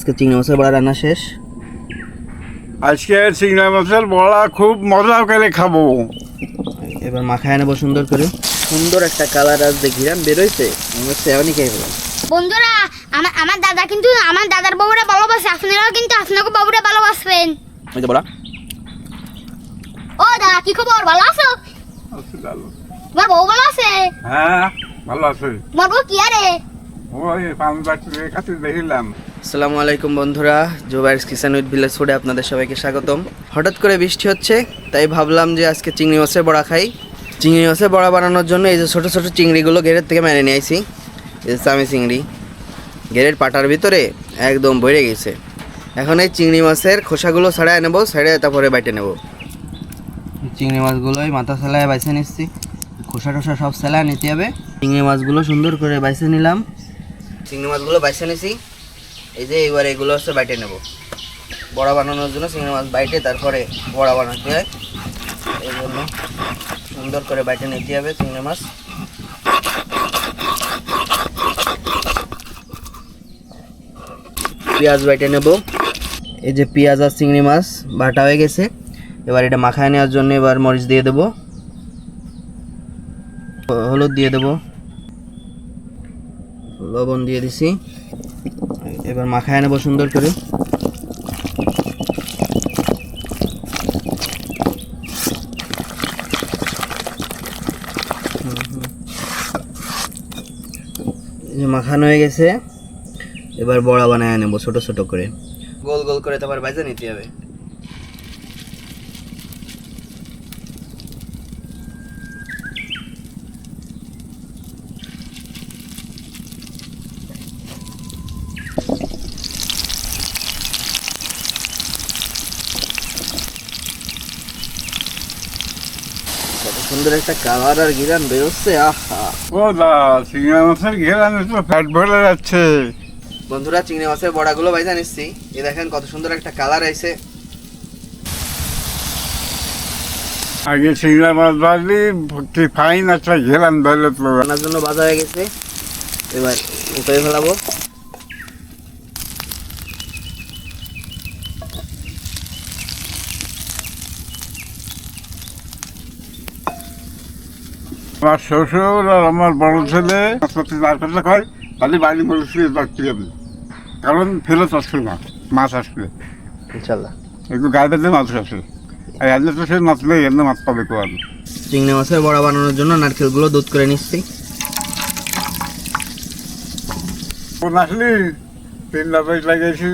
আজকে চিংড়ি মাছের বড়া রান্না শেষ। আজকে চিংড়ি মাছের বড়া খুব মজা করে খাব। এবার মাখায় নেব সুন্দর করে। সুন্দর একটা কালার আজ দেখিলাম বেরোইছে? আমার সেওয়ানি খেয়ে ফেলাম বন্ধুরা আমার আমার দাদা কিন্তু আমার দাদার বউরা ভালোবাসে আপনারাও কিন্তু আপনাকে বউরা ভালোবাসবেন। ওই যে বড়া। ও দাদা কি খবর? ভালো আছো? তোমার বউ ভালো আছে? হ্যাঁ ভালো আছে। তোমার বউ কি আরে? ওই পানি কাছে দেখিলাম। আসসালামু আলাইকুম বন্ধুরা জোবাইরস কিচেন উইথ ভিলেজ ফুডে আপনাদের সবাইকে স্বাগতম। হঠাৎ করে বৃষ্টি হচ্ছে তাই ভাবলাম যে আজকে চিংড়ি মাছের বড়া খাই। চিংড়ি মাছের বড়া বানানোর জন্য এই যে ছোটো ছোটো চিংড়িগুলো ঘেরের থেকে মেরে নিয়ে আইছি এই যে চামি চিংড়ি। ঘেরের পাটার ভিতরে একদম ভরে গেছে। এখন এই চিংড়ি মাছের খোসাগুলো ছাড়াই নেব ছাড়িয়ে তারপরে বাইটে নেব। চিংড়ি মাছগুলোই মাথা সেলায় বাইছে নিচ্ছি। খোসা টোসা সব সেলায় নিতে হবে। চিংড়ি মাছগুলো সুন্দর করে বাইছে নিলাম। চিংড়ি মাছগুলো বাইছে নিছি। এই যে এবার এগুলো হচ্ছে বাইটে নেব। বড়া বানানোর জন্য চিংড়ি মাছ বাইটে, তারপরে বড়া বানাতে হয়। এই জন্য সুন্দর করে বাইটে নিতে হবে চিংড়ি মাছ। পেঁয়াজ বাইটে নেব। এই যে পেঁয়াজ আর চিংড়ি মাছ বাটা হয়ে গেছে। এবার এটা মাখায় নেওয়ার জন্য এবার মরিচ দিয়ে দেব। হলুদ দিয়ে দেব। লবণ দিয়ে দিছি। এবার মাখায় নেব সুন্দর করে। মাখানো হয়ে গেছে, এবার বড়া বানায় নেব ছোট ছোট করে। গোল গোল করে তারপর বাইজে নিতে হবে কত সুন্দর একটা কালার আর গিরান বেরোচ্ছে আহা। ও দা চিংড়ি মাছের ঘেরানো তো ফ্যাট ভরে যাচ্ছে। বন্ধুরা চিংড়ি মাছের বড়াগুলো বাইজা নিচ্ছি এই দেখেন কত সুন্দর একটা কালার আইছে আগে চিংড়ি মাছ বাজলি কি ফাইন একটা ঘেরান ধরলে জন্য বাজা হয়ে গেছে। এবার উঠে ফেলাবো। আমার শ্বশুর আর আমার বড় ছেলে মাছ মার করলে খায় তাহলে বাড়ি মরেছি বাড়তে যাবে কারণ ফেরত আসবে না মাছ আসবে। ইনশাল্লাহ। একটু গায়ে দিলে মাছ আসে আর এমনি তো সেই মাছ নেই এমনি মাছ পাবে কোয়াল চিংড়ি মাছের বড়া বানানোর জন্য নারকেলগুলো দুধ করে নিচ্ছি। কোন আসলি? তিনটা বেশ লাগিয়েছি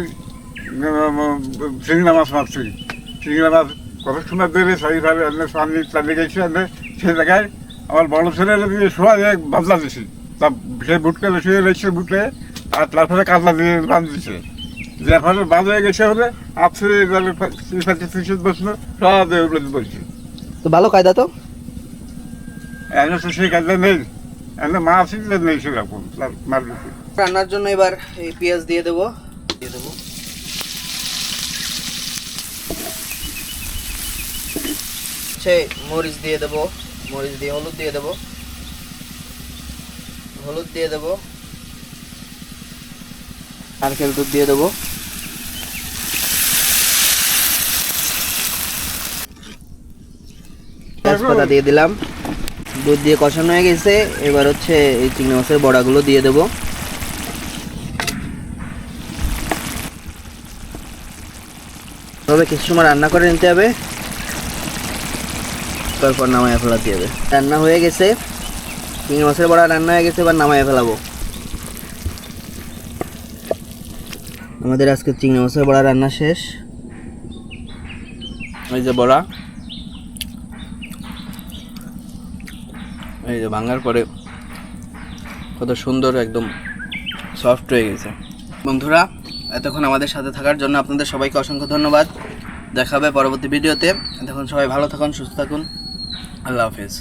চিংড়া মাছ মারছি। চিংড়া মাছ কত সময় দেবে সেইভাবে এমনি সামনে চালিয়ে গেছি এমনি সেই জায়গায় আমার বড় ছেলে শোয়া এক বাদলা দিছি। তা সে বুটকে শুয়ে রয়েছে বুটে আর তারপরে কাতলা দিয়ে বাঁধ দিছে। যার ফলে বাঁধ হয়ে গেছে হলে আপসে বসল সব বলছি তো ভালো কায়দা তো? এনে তো সেই কাজটা নেই। এনে মাছ নেই সেরকম রান্নার জন্য এবার এই পেঁয়াজ দিয়ে দেবো। দিয়ে দেবো। সে মরিচ দিয়ে দেবো, মরিচ দিয়ে হলুদ দিয়ে দেবো। হলুদ দিয়ে দেবো। নারকেল দুধ দিয়ে দেবো। তেজপাতা দিয়ে দিলাম। দুধ দিয়ে কষানো হয়ে গেছে। এবার হচ্ছে এই চিংড়ি মাছের বড়াগুলো দিয়ে দেবো। তবে কিছু সময় রান্না করে নিতে হবে। তারপর নামায় ফেলাতে হবে। রান্না হয়ে গেছে, চিংড়ি মাছের বড়া রান্না হয়ে গেছে, এবার নামায় ফেলাবো। আমাদের আজকে চিংড়ি মাছের বড়া রান্না শেষ। এই যে বড়া। এই যে ভাঙার পরে কত সুন্দর একদম সফট হয়ে গেছে। বন্ধুরা, এতক্ষণ আমাদের সাথে থাকার জন্য আপনাদের সবাইকে অসংখ্য ধন্যবাদ। দেখা হবে পরবর্তী ভিডিওতে। এতক্ষণ সবাই ভালো থাকুন, সুস্থ থাকুন। আল্লাহ হাফেজ